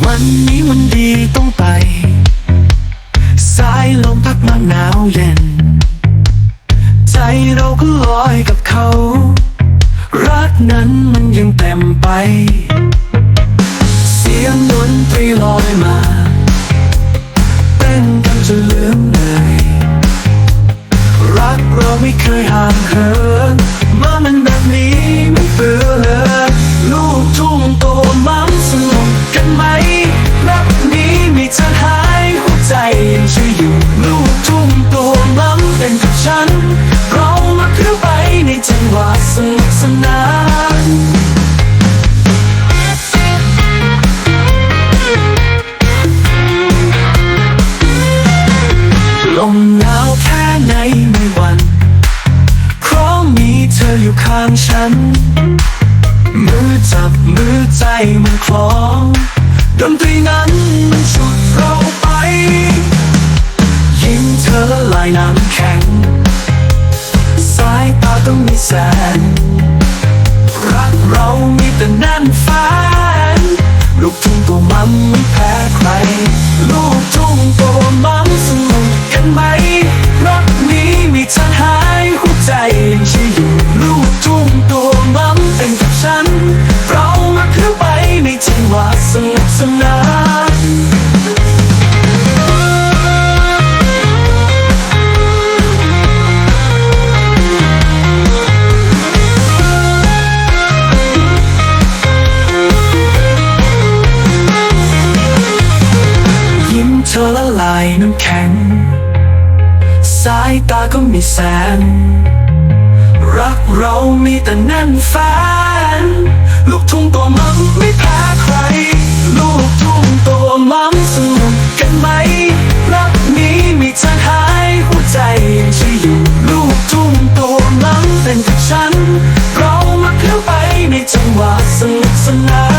มันดีต้องไป สายลมพัดมาหนาวเย็น ใจเราก็ลอยกับเขา รักนั้นมันยังเต็มไป เสียงดนตรีลอยมาเต้นกันจนลืมเลยรักเราไม่เคยห่างเหินมามันแบบนี้ไม่เบื่อเลยลูกทุ่งโตมั่งสนุกกันไหม หวะสนุกสนานลมหนาวแค่ไหนไม่หวันเพราะมีเธออยู่ข้างฉัน มือจับมือใจมันคล้องดนตรีนั้นมันฉุดเราไป ยิ้มเธอลายน้ำแข็งายตาต้องมีแสนรักเรามีแต่แน่นแฟนลูกทุ่งตัวมันไม่แพ้ใคร ลูก ลายน้ำแข็ง สายตาก็มีแสนรักเรามีแต่แน่นแฟน ลูกทุ่งตัวมัมไม่แพ้ใคร ลูกทุ่งตัวมัมสนุกกันไหม รักนี้มีทางหายหัวใจยังเชื่อยู่ ลูกทุ่งตัวมัมเป็นกับฉัน เรามาเที่ยวไปในจังหวะสนุกสนาน